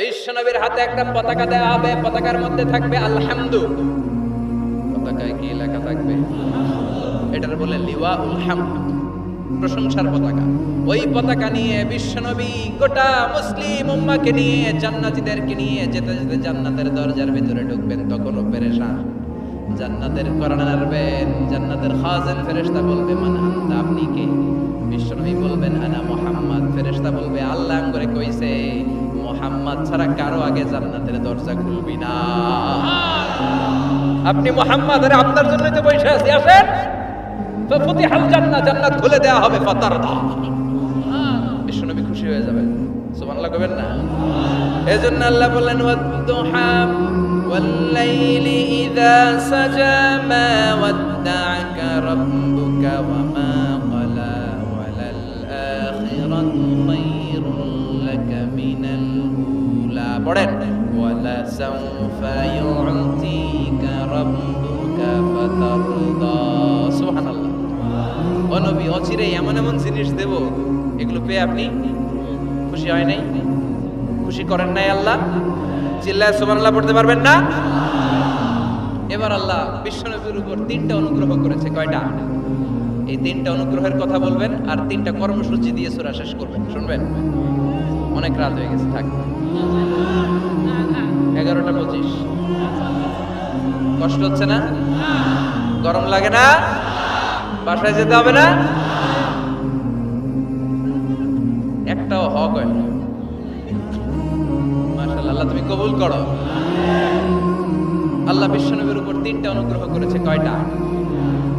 বিশ্বনবীর হাতে একটা পতাকা দেওয়া হবে, পতাকার মধ্যে থাকবে আলহামদু। পতাকায় কি লেখা থাকবে? এটার বলে লিওয়া উল হামদ, প্রশংসার পতাকা। ওই পতাকা নিয়ে বিশ্বনবী গোটা মুসলিম উম্মাকে নিয়ে, জান্নাতীদেরকে নিয়ে যেতে যেতে জান্নাতের দরজার ভিতরে ঢুকবেন, তখনও পেরেশান। জান্নাতের কোরআন আনবেন জান্নাতের খাজেন ফেরেশতা বলবে, মান আনতা, আপনি কে? বিশ্বনবী বলবেন, আনা মোহাম্মদ। ফেরেশতা বলবে, আল্লাহ করে কইছে মুহাম্মদ ছাড়া কারো আগে জান্নাতের দরজা খুলবি না আপনি মুহাম্মদ আরে আপনার জন্যই তো বসে আছি আসেন তো ফতিহাল জান্নাত জান্নাত খুলে দেওয়া হবে ফাতারদা বিশ্বনবী খুশি হয়ে যাবেন সুবহানাল্লাহ কবেন না এজন্য আল্লাহ বললেন ওয়াদুহা والليل إذا سجى ما ودعك ربك وما পড়েন। অনবী অচিরে এমন এমন জিনিস দেব, এগুলো পেয়ে আপনি খুশি হয় নাই? খুশি করেন নাই আল্লাহ? চিল্লায় সুবহানাল্লাহ পড়তে পারবেন না? এবার আল্লাহ বিশ্বনবীর উপর তিনটা অনুগ্রহ করেছে, কয়টা? এই তিনটা অনুগ্রহের কথা বলবেন আর তিনটা কর্মসূচি দিয়ে সোরা শেষ করবেন। শুনবেন? অনেক রাত হয়ে গেছে, থাক। এগারোটা পঁচিশ। কষ্ট হচ্ছে না? গরম লাগে না? বাসায় যেতে হবে না? একটাও হক হয় না। আল্লাহ তুমি কবুল করো। আল্লাহ বিশ্বনবীর উপর তিনটা অনুগ্রহ করেছে, কয়টা?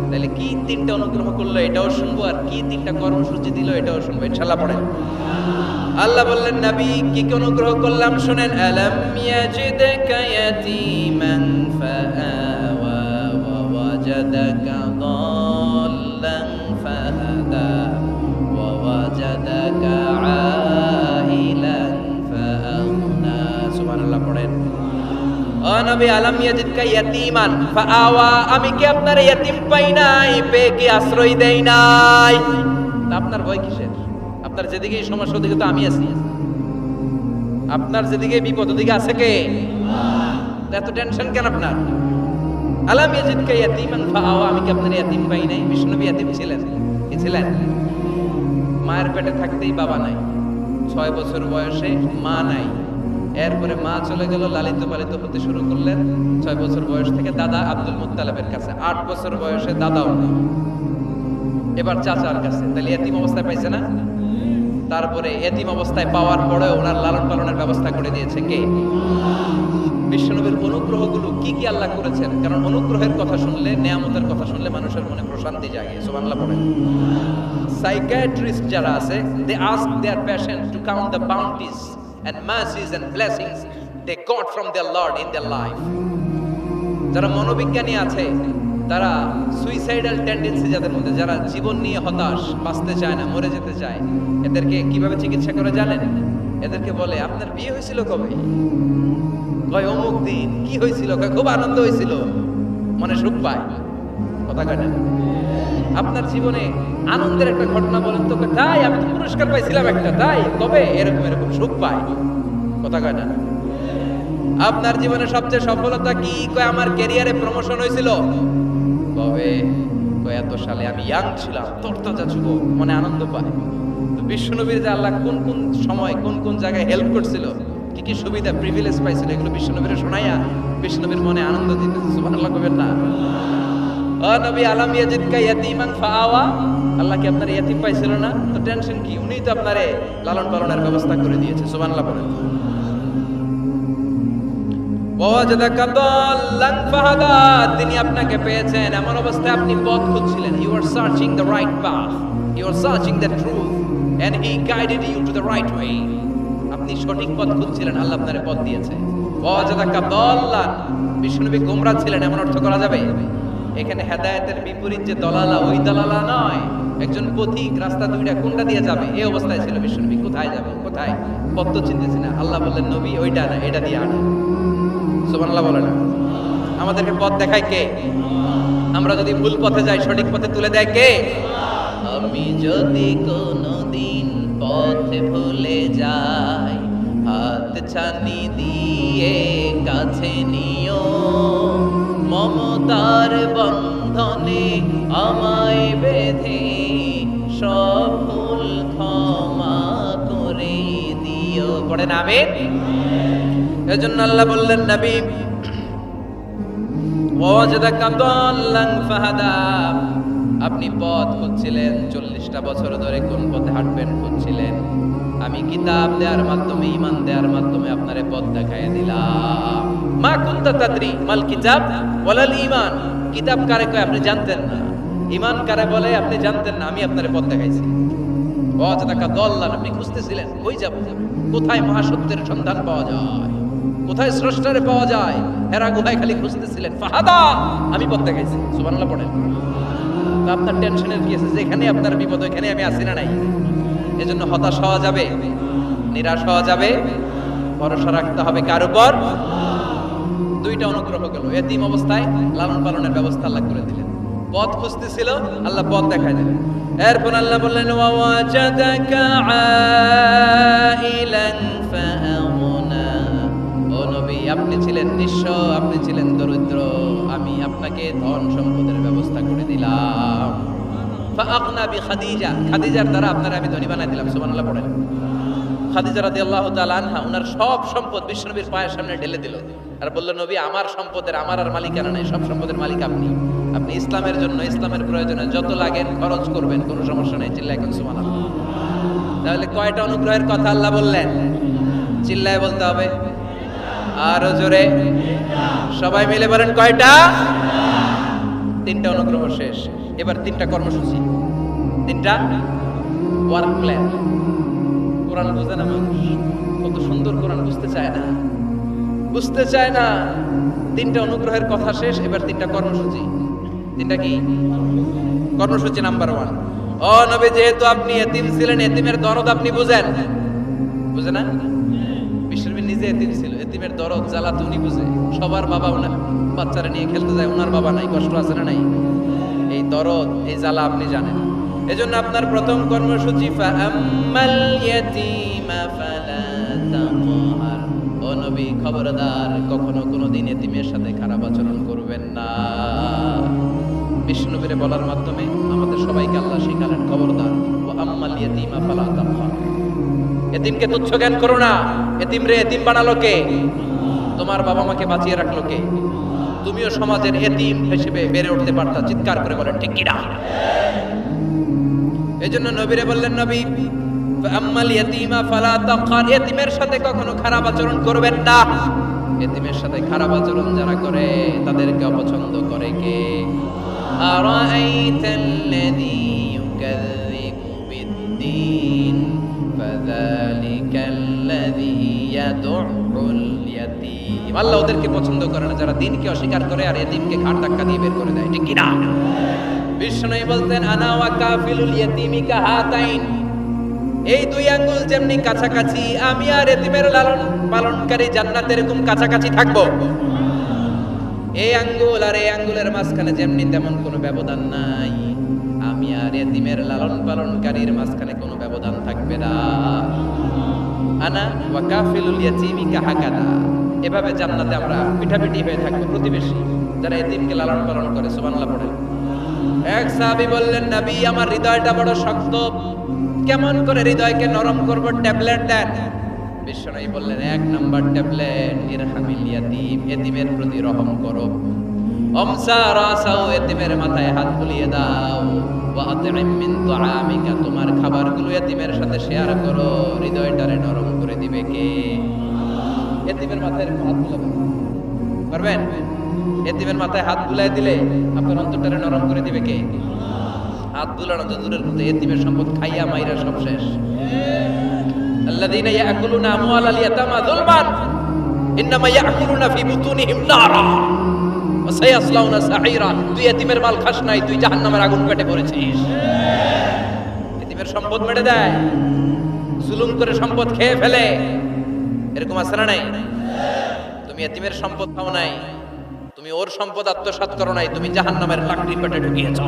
তাহলে কি তিনটা অনুগ্রহ করল এটাও শুনব, আর কি তিনটা কর্মসূচি দিল এটাও শুনব, ইনশাআল্লাহ পড়েন আল্লাহ বললেন, নবী, কি কি অনুগ্রহ করলাম? শুনেন, আলাম ইয়াজিদকা ইয়াতীমান ফাআওয়া ওয়া ওয়াজাদাকা দাল্লান ফাহাদা ওয়া ওয়াজাদাকা আইলান ফাআগনা। সুবহানাল্লাহ, পড়েন। ও নবী, আলাম ইয়াজিদকা ইয়াতীমান ফাআওয়া, আমি কি আপনার ইয়াতীম পাই নাই? পেয়ে কি আশ্রয় দেই নাই? আপনার ভয় কিসের? আপনার যেদিকে সমস্যা ওদিকে তো আমি আছি। আপনার যেদিকে বিপদ ওদিকে আছে কে? এত টেনশন কেন আপনার? আলাম ইয়াজিদকা ইয়াতীমান ফাআওয়া আমি কি আপনার ইয়াতীম পাই নাই? বিষ্ণুবী ইয়াতীম ছিলেন। ছিলেন? মায়ের পেটে থাকতেই বাবা নাই। ছয় বছর বয়সে মা নাই। এরপরে মা চলে গেল, লালিত পালিত হতে শুরু করলেন। ছয় বছর বয়স থেকে দাদা আব্দুল মুত্তালেবের কাছে। আট বছর বয়সে দাদাও নেই। এবার চাচার কাছে। তাহলে এতিম অবস্থায় পাইছে না? তারপরে এতিম অবস্থায় পাওয়ার পরে ওনার লালন পালনের ব্যবস্থা করে দিয়েছে কে? বিশ্বনবীর অনুগ্রহগুলো কি কি আল্লাহ করেছেন? কারণ অনুগ্রহের কথা শুনলে, নেয়ামতের কথা শুনলে মানুষের মনে প্রশান্তি জাগে, সুবহানাল্লাহ পড়েন সাইকিয়াট্রিস্ট যারা আছে they ask their patient to count the bounties and mercies and blessings they got from their Lord in their life. যারা মনোবিজ্ঞানী আছে তারা সুইসাইডাল টেন্ডেন্সি যাদের মধ্যে, যারা জীবন নিয়ে হতাশ, বাঁচতে চায় না, মরে যেতে চায়, এদেরকে কীভাবে চিকিৎসা করে জানেন? এদেরকে বলে, আপনার বিয়ে হয়েছিল কবে? কয়, অমুক দিন। কি হয়েছিল? খুব আনন্দ হয়েছিল। মনে সুখ পায়। কথা কয় আপনার জীবনে আনন্দের একটা ঘটনা বলেন তো তাই, আমি তো পুরস্কার পাইছিলাম একটা, তাই, কবে? এরকম এরকম সুখ পায়। কথা কয় না? আপনার জীবনে সবচেয়ে সফলতা কি? কয়, আমার ক্যারিয়ারে প্রমোশন হয়েছিল। কয় এত সালে আমি ইয়াং ছিলাম, তরতাজা যুবক, মনে আনন্দ পায়। তো বিশ্বনবীর যে আল্লাহ কোন কোন সময়, কোন কোন জায়গায় হেল্প করছিল, কি কি সুবিধা প্রিভিলেজ পাইছিল, এগুলো বিশ্বনবীর শোনাইয়া বিশ্বনবীর মনে আনন্দ দিতে সুবহানাল্লাহ কবেন না। ও নবী, আলম আলাম ইয়াজিদকা ইয়াতীমান ফাআওয়া? আল্লাহ কি আপনার ইয়াতীম পাইছিল না? তো টেনশন কি? উনি তো আপনারে লালন পালনের ব্যবস্থা করে দিয়েছে, সুবহানাল্লাহ বলেন। তিনি আপনাকে পেয়েছেন। এমন অবস্থায় আপনি পথ খুঁজছিলেন। You are searching the right path you are searching the truth and he guided you to the right way আপনি সঠিক পথ খুঁজছিলেন। আল্লাহ আপনারে পথ দিয়েছে। বিষ্ণুনবী গোমরা ছিলেন। এমন অর্থ করা যাবে? এখানে হেদায়েতের বিপরীত যে দলালা, ওই দলালা নয়। একজন পথিক রাস্তা দুইটা কোনটা দিয়ে যাবে। এই অবস্থায় ছিল বিশ্বনবী। কোথায় যাবে? কোথায়? পথ চিনতেছি না। আল্লাহ বললেন, নবী, ওইটা না, এটা দিয়ে আনা। সুবহানাল্লাহ বলে না। আমাদেরকে পথ দেখায় কে? আমরা যদি ভুল পথে যাই, সঠিক পথে তুলে দেয় কে? আমি যদি কোনো দিন পথে ভুলে যাই, হাত ছানি দিয়ে কাছে নিও। মমতার বন্ধনে আমায় বেঁধে সব ভুল ক্ষমা করে দিও। পড়েন আমিন। এজন্য আল্লাহ বললেন, নবী আপনি পথ খুঁজছিলেন, চল্লিশটা বছর ধরে কোন পথে হাঁটবেন খুঁজছিলেন। আমি কিতাব দেওয়ার মাধ্যমে ইমান দেওয়ার মাধ্যমে আপনারে পথ দেখাই দিলাম। মা কুন্তা তাদ্রি মাল কিতাব ওয়ালাল ইমান কিতাব কারে কয়, আপনি জানতেন না। ইমান কারে বলে, আপনি জানতেন না, আমি আপনারে পথ দেখাইছি। ওয়াজাদাকা দাল্লান, আপনি খুঁজতেছিলেন, কই যাব? কোথায় মহাসত্যের সন্ধান পাওয়া যায়? কোথায় স্রষ্টারে পাওয়া যায়? হেরা গুহায় খালি খুঁজতেছিলেন ফাহাদা! আমি পথ দেখাইছি। সুবহানাল্লাহ পড়েন। আপনার টেনশনের কি আছে? যেখানে আপনার বিপদ, ওইখানে আমি আছি না নাই? এজন্য হতাশ হওয়া যাবে, নিরাশ হওয়া যাবে, ভরসা রাখতে হবে কার উপর? দুইটা অনুগ্রহ গেল। এতিম অবস্থায় লালন পালনের ব্যবস্থা আল্লাহ করে দিলেন। পথ খুঁজতেছিল, আল্লাহ পথ দেখায় দিলেন। এরপর আল্লাহ বললেন ওয়াজাদাকা আইলান নবী আপনি ছিলেন নিঃস্ব, আপনি ছিলেন দরিদ্র, আমি আপনাকে ধন সম্পদের ব্যবস্থা করে দিলাম। খাদিজা খাদিজার দ্বারা আমি ধনী বানাই দিলাম খাদিজা আনহা সব সম্পদ সামনে ঢেলে দিল। আর বলল, নবী, আমার সম্পদের, আমার আর মালিকানা নাই, সব সম্পদের মালিক আপনি। আপনি ইসলামের জন্য, ইসলামের প্রয়োজনে যত লাগেন, খরচ করবেন, কোনো সমস্যা নেই, চিল্লায় এখন সুবহানাল্লাহ। তাহলে কয়টা অনুগ্রহের কথা আল্লাহ বললেন? চিল্লায় বলতে হবে। আরও জোরে। সবাই মিলে বলেন কয়টা? তিনটা অনুগ্রহ শেষ। এবার তিনটা কর্মসূচি। তিনটা ওয়ার্ক প্ল্যান কোরআন বুঝে না মানুষ। কত সুন্দর কোরআন, বুঝতে চায় না। বুঝতে চায় না। তিনটা অনুগ্রহের কথা শেষ, এবার তিনটা কর্মসূচি। তিনটা কি? কর্মসূচি নাম্বার ওয়ান ও নবী, যেহেতু আপনি এতিম ছিলেন, এতিমের দরদ আপনি বুঝেন। বুঝে না? বিশ্বনবী নিজে এতিম ছিল। এতিমের দরদ জ্বালা তো বুঝে। সবার বাবা ওনার বাচ্চারা নিয়ে খেলতে যায় ওনার বাবা নাই, কষ্ট আছে না নাই? এই দরদ, এই জ্বালা আপনি জানেন। এজন্য আপনার প্রথম কর্মসূচি, ফাআম্মাল খবরদার, কখনো কোনো দিন এতিমের সাথে খারাপ আচরণ করবেন না। বিষ্ণুবীরে বলার মাধ্যমে আমাদের সবাইকে আল্লাহ শিখালেন, খবরদার ও আম্মাল ইয়াতীমা ফালা তাকহার এতিমকে তুচ্ছ জ্ঞান করো না। এতিম রে এতিম বানালো কে? তোমার বাবা মাকে বাঁচিয়ে রাখল কে? তুমিও সমাজের এতিম হিসেবে বেড়ে উঠতে পারতা, চিৎকার করে বলেন, ঠিক কিনা? এই জন্য নবীরে বললেন, নবী আম্মাল ইয়াতিমা ফালা তাকার এতিমের সাথে কখনো খারাপ আচরণ করবেন না। এতিমের সাথে খারাপ আচরণ যারা করে, তাদেরকে অপছন্দ করে কে? আরাআইতাল্লাযী আল্লাহ ওদেরকে পছন্দ করে না, যারা দিনকে অস্বীকার করে আর এতিমকে ঘাট ধাক্কা দিয়ে বের করে দেয়, ঠিক কিনা? বিষ্ণু বলতেন, আনা ওয়া কাফিলুল ইয়াতীমি কাহাতাইন। এই দুই আঙ্গুল যেমনি কাছাকাছি, আমি আর এতিমের লালন পালনকারী জান্নাত এরকম কাছাকাছি থাকব। এই আঙ্গুল আর এই আঙ্গুলের মাঝখানে যেমনি তেমন কোনো ব্যবধান নাই। আমি আর এতিমের লালন পালনকারীর মাঝখানে কোনো ব্যবধান থাকবে না। আনা ওয়া কাফিলুল ইয়াতীমি কাহাকাদা। এভাবে জান্নাতে আমরা পিঠাপিঠি হয়ে থাকব প্রতিবেশী, যারা এতিমকে লালন পালন করে, সুবহানাল্লাহ পড়ে। এক সাহাবী বললেন, নবী, আমার হৃদয়টা বড় শক্ত। কেমন করে হৃদয়কে নরম করব? ট্যাবলেট দেন। বিশ্বনবী বললেন, এক নাম্বার ট্যাবলেট, ইরহামিল ইয়াতীম, এতিমের প্রতি রহম করো। অমসা রাসাও এতিমের মাথায় হাত বুলিয়ে দাও। তুআমিকা, তোমার খাবারগুলো এতিমের সাথে শেয়ার করো। হৃদয়টারে নরম করে দিবে কে? এতিমের মাথায় হাত বুলাবেন পারবেন? এতিমের মাথায় হাত বুলাই দিলে আপনার অন্তরটারে নরম করে দিবে কে? হাত বুলানো তো দূরের কথা সম্পদ খাইয়া মাইরা সব শেষ। আল্লাযীনা ইয়াকুলুনা আমওয়ালাল ইয়াতামা যুলমান, ইন্নামা ইয়াকুলুনা ফি বুতুনিহিম নারা। তুই এতিমের মাল খাস নাই, তুই জাহান্নামের আগুন পেটে পড়েছিস। এতিমের সম্পদ মেরে দেয়, জুলুম করে সম্পদ খেয়ে ফেলে। এরকম না নাই? তুমি এতিমের সম্পদ খাও নাই, তুমি ওর সম্পদ আত্মসাৎ করো নাই, তুমি জাহান্নামের লাকড়ি পেটে ঢুকিয়েছ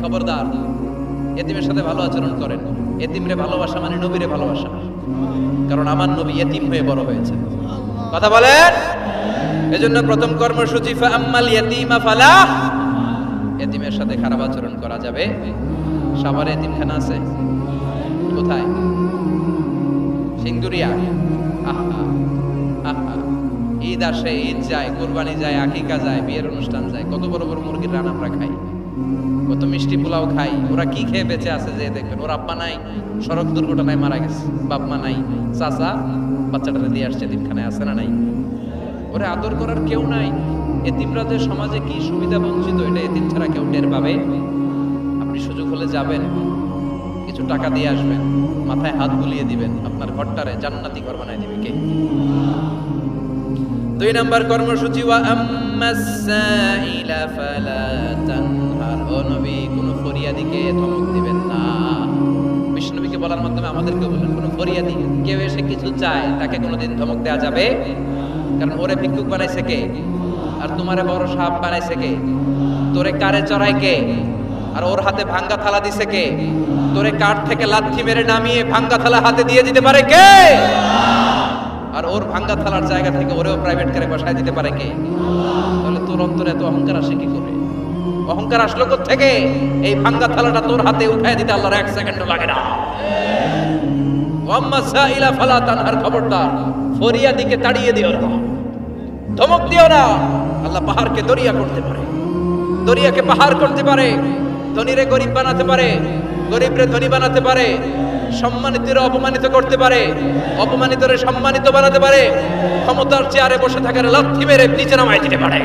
খবরদার, এতিমের সাথে ভালো আচরণ করেন। এতিমরে ভালোবাসা মানে নবীরে ভালোবাসা। কারণ আমার নবী এতিম হয়ে বড় হয়েছে। কথা বলেন? এজন্য প্রথম কর্মসূচি আম্মাল ইয়াতিমা ফালা এতিমের সাথে খারাপ আচরণ করা যাবে। সাভারে এতিমখানা আছে। কোথায়? সিন্দুরিয়া। আহা ঈদ আসে, ঈদ যায়, কোরবানি যায়, আকিকা যায়, বিয়ের অনুষ্ঠান যায়। কত বড় বড় মুরগির রান আমরা খাই। কত মিষ্টি পোলাও খাই। ওরা কি খেয়ে বেঁচে আছে যে দেখবেন। ওর আব্বা নাই, সড়ক দুর্ঘটনায় মারা গেছে। বাপ মা নাই। চাচা বাচ্চাটারে দিয়ে আসছে দিনখানায় আছে না নাই? ওরে আদর করার কেউ নাই। এতিমরা যে সমাজে কি সুবিধা বঞ্চিত, এটা এতিম ছাড়া কেউ টের পাবে? আপনি সুযোগ হলে যাবেন। কিছু টাকা দিয়ে আসবেন। মাথায় হাত বুলিয়ে দিবেন। আপনার ঘরটারে জান্নাতি ঘর বানায় দিবে কে? দুই নাম্বার কর্মসূচি, ওয়া আম্মাসাইলা ফালা তানহার ও নবী, কোন ফরিয়াদিকে ধমক দিবেন না। বিষ্ণুবীকে বলার মাধ্যমে আমাদেরকে বলেন, কোন ফরিয়াদি, কেউ এসে কিছু চায়, তাকে কোনোদিন ধমক দেওয়া যাবে কারণ ওরে ভিক্ষুক বানাইছে কে? আর তোমারে বড় সাপ বানাইছে কে? তোরে কারে চড়ায় কে? আর ওর হাতে ভাঙ্গা থালা দিছে কে? তোরে কাঠ থেকে লাথি মেরে নামিয়ে ভাঙ্গা থালা হাতে দিয়ে দিতে পারে কে? আর ওর ভাঙ্গা থালার জায়গা থেকে ওরেও প্রাইভেট করে বসায় দিতে পারে কে? তাহলে তোর অন্তরে এত অহংকার আসে কি করে? অহংকার আসলো থেকে এই ভাঙ্গা থালাটা তোর হাতে উঠায় দিতে আল্লাহর এক সেকেন্ডও লাগে না। খবরদার। ফরিয়াদিকে তাড়িয়ে দিও না। ধমক দিও না। আল্লাহ পাহাড়কে দরিয়া করতে পারে। দরিয়াকে পাহাড় করতে পারে। ধনীরে গরিব বানাতে পারে। গরিবরে ধনী বানাতে পারে। সম্মানিতরে অপমানিত করতে পারে। অপমানিতরে সম্মানিত বানাতে পারে। ক্ষমতার চেয়ারে বসে থাকার লাথি মেরে নিচে নামাই দিতে পারে।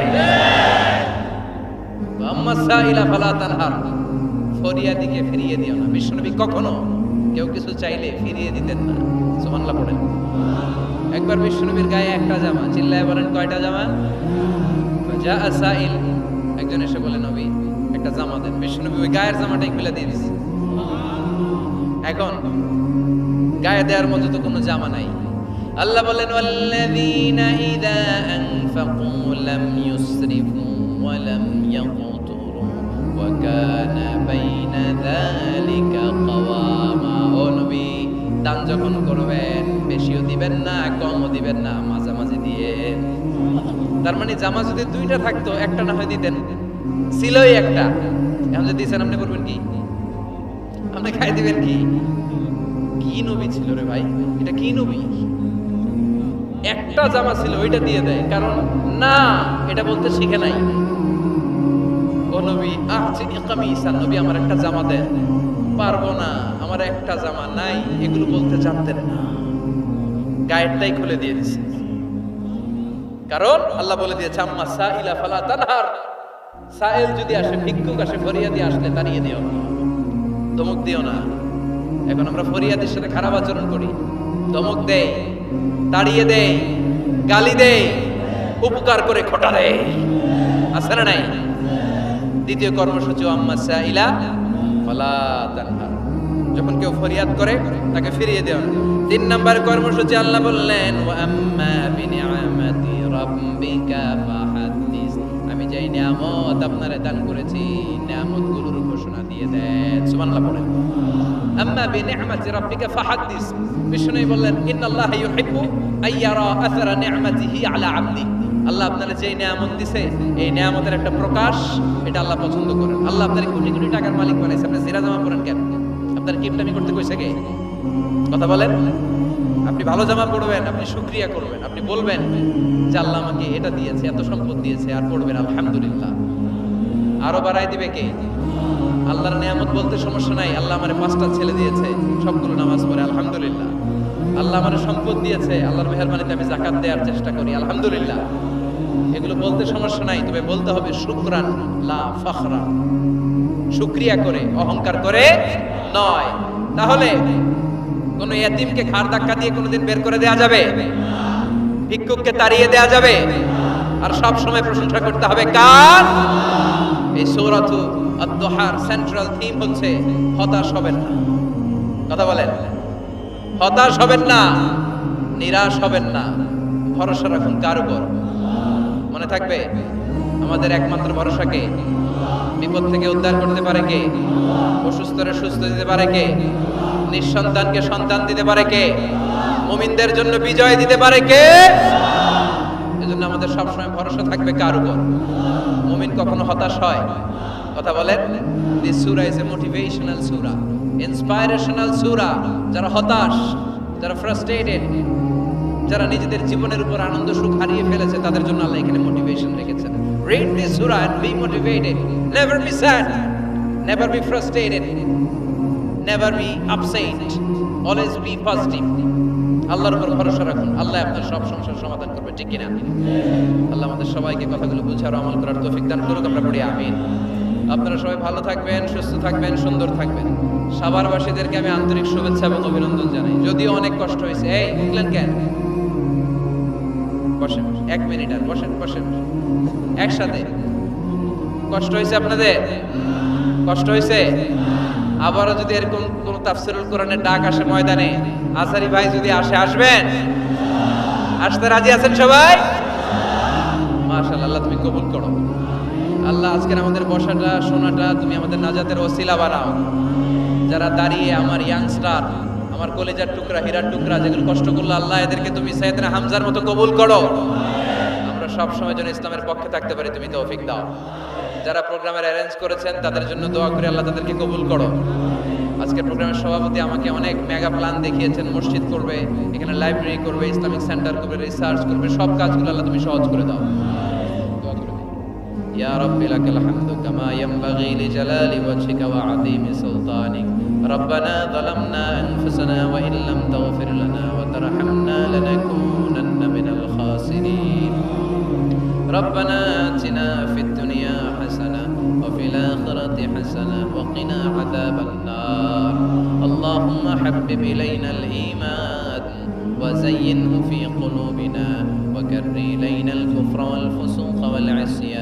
ফরিয়াদিকে ফিরিয়ে দিও না। বিশ্বনবী কখনো কেউ কিছু চাইলে ফিরিয়ে দিতেন না। সুবহানাল্লাহ পড়েন। একবার বিশ্বনবীর গায়ে একটা জামা, চিল্লায় বলেন কয়টা জামা? যা আসাইল, একজন এসে বলে, নবী, একটা জামা দেন। বিশ্বনবী ওই গায়ের জামাটাই খুলে দিয়ে দিছে। এখন গায়ে দেওয়ার মতো তো কোনো জামা নাই। আল্লাহ বলেন, ওয়াল্লাযীনা ইযা আনফাকু লাম ইউসরিফু ওয়া লাম ইয়াকতুরু ওয়া কানা বাইনা যালিকা ও নবী দান যখন করবেন, বেশিও দিবেন না, কমও দিবেন না, মাঝামাঝি দিয়ে। তার মানে জামা যদি দুইটা থাকতো, একটা না হয় দিতেন। ছিলই একটা। এখন যদি দিয়েছেন আপনি করবেন কি? আপনি খাই দিবেন কি? কি নবী ছিল রে ভাই? এটা কি নবী? একটা জামা ছিল, ওইটা দিয়ে দেয়। কারণ, না, এটা বলতে শিখে নাই। ও নবী ইকামি ইসান নবী আমার একটা জামা দেন পারব না। আমার একটা জামা নাই, এগুলো বলতে জানতেন না। গায়েরটাই খুলে দিয়ে দিছে। কারণ আল্লাহ বলে দিয়েছে, আম্মা সাইলা ফালা তানহার। সাইল যদি আসে, ভিক্ষুক আসে, ফরিয়াদি আসলে তাড়িয়ে দিও না। ধমক দিও না। এখন আমরা ফরিয়াদের সাথে খারাপ আচরণ করি। ধমক দেয় তাড়িয়ে দেয় গালি দেয় উপকার করে খোটা দেয় আছে না নাই? দ্বিতীয় কর্মসূচি, আম্মা সাইলা যখন কেউ ফরিয়াদ করে, তাকে ফিরিয়ে দেওয়া তিন নাম্বার কর্মসূচি আল্লাহ বললেন আমি যেই নিয়ামত আপনারে দান করেছি, নিয়ামতগুলোর ঘোষণা দেন, সুবহানাল্লাহ পড়েন আম্মা রাব্বিকা বললেন, ইন্নাল্লাহা ইউহিব্বু আইয়ারা আলা আবদি। আল্লাহ যে নিয়ামত দিছে, এই নিয়ামতের একটা প্রকাশ, এটা আল্লাহ পছন্দ করেন। আল্লাহ কোটি কোটি টাকার মালিক বানাইছে আপনি জামা পরেন কেন? আপনার কিপটামি করতে কইছে কে? কথা বলেন? আপনি ভালো জামা পরবেন, আপনি শুক্রিয়া করবেন, আপনি বলবেন যে আল্লাহ আমাকে এটা দিয়েছে, এত সম্পদ দিয়েছে, আর পড়বেন আলহামদুলিল্লাহ। আরও বাড়াই দিবে কে? আল্লাহর নিয়ামত বলতে সমস্যা নাই, আল্লাহ আমার পাঁচটা ছেলে দিয়েছে, সবগুলো নামাজ পড়ে, আলহামদুলিল্লাহ। আল্লাহ আমার সম্পদ দিয়েছে, আল্লাহর মেহরবানিতে আমি জাকাত দেওয়ার চেষ্টা করি, আলহামদুলিল্লাহ। এগুলো বলতে সমস্যা নাই, তবে বলতে হবে শুক্রান, লা ফখরা। শুক্রিয়া করে, অহংকার করে নয়। তাহলে কোন এতিমকে খার ধাক্কা দিয়ে কোনোদিন বের করে দেয়া যাবে? ভিক্ষুককে তাড়িয়ে দেয়া যাবে? আর সব সময় প্রশংসা করতে হবে কার? এই সৌরাতু আদ-দোহার সেন্ট্রাল থিম হচ্ছে, হতাশ হবেন না। কথা বলেন। হতাশ হবেন না, নিরাশ হবেন না। ভরসা রাখুন কার উপর? মনে থাকবে? আমাদের একমাত্র ভরসাকে বিপদ থেকে উদ্ধার করতে পারে কে? অসুস্থরে সুস্থ দিতে পারে কে? নিঃসন্তানকে সন্তান দিতে পারে কে? মুমিনদের জন্য বিজয় দিতে পারে কে? এজন্য আমাদের সবসময় ভরসা থাকবে কার উপর? মুমিন কখনো হতাশ হয়? কথা বলেন? দিস সূরা ইজ এ মোটিভেশনাল সূরা ইন্সপাইরেশনাল সূরা। যারা হতাশ, যারা ফ্রাস্ট্রেটেড যারা নিজেদের জীবনের উপর আনন্দ, সুখ হারিয়ে ফেলেছে, তাদের জন্য আল্লাহ এখানে মোটিভেশন রেখেছেন। Read this Surah and be motivated never be sad never be frustrated never be upset always be positive আল্লাহর উপর ভরসা রাখুন। আল্লাহ আপনার সব সমস্যার সমাধান করবে, ঠিক কিনা? আল্লাহ আমাদের সবাইকে কথাগুলো বুঝার আমল করার তৌফিক দান করুক। আমরা পড়ি, আমিন। আপনারা সবাই ভালো থাকবেন, সুস্থ থাকবেন, সুন্দর থাকবেন। সাভারবাসীদেরকে আমি আন্তরিক শুভেচ্ছা এবং অভিনন্দন জানাই। যদিও অনেক কষ্ট হয়েছে। এই, উঠলেন কেন? বসেন, এক মিনিট আর, বসেন বসেন। একসাথে। কষ্ট হয়েছে আপনাদের? কষ্ট হয়েছে? আবারও যদি এরকম কোন তাফসিরুল কোরআনের ডাক আসে ময়দানে আসারি ভাই যদি আসে, আসবেন? আসতে রাজি আছেন সবাই? মাশাআল্লাহ, আল্লাহ তুমি কবুল করো। আল্লাহ আজকের আমাদের বসাটা, শোনাটা, তুমি আমাদের নাজাতের ওসিলা বানাও। যারা দাঁড়িয়ে আমার ইয়াংস্টার আমার কলেজার টুকরা, হীরার টুকরা, যেগুলো কষ্ট করল, আল্লাহ, এদেরকে তুমি সাইয়েদনা হামজার মতো কবুল করো। আমরা সব সময় যেন ইসলামের পক্ষে থাকতে পারি, তুমি তৌফিক দাও। যারা প্রোগ্রামের অ্যারেঞ্জ করেছেন, তাদের জন্য দোয়া করে আল্লাহ তাদেরকে কবুল করো। আজকের প্রোগ্রামের সভাপতি আমাকে অনেক মেগা প্ল্যান দেখিয়েছেন, মসজিদ করবে, এখানে লাইব্রেরি করবে, ইসলামিক সেন্টার করবে রিসার্চ করবে, সব কাজগুলো আল্লাহ তুমি সহজ করে দাও। يا رب لك الحمد كما ينبغي لجلال وجهك وعظيم سلطانك. ربنا ظلمنا أنفسنا وإن لم تغفر لنا وترحمنا لنكونن من الخاسرين. ربنا آتنا في الدنيا حسنة وفي الآخرة حسنة وقنا عذاب النار. اللهم حبب إلينا الإيمان وزينه في قلوبنا وكر إلينا الكفر والفسوق والعصيان.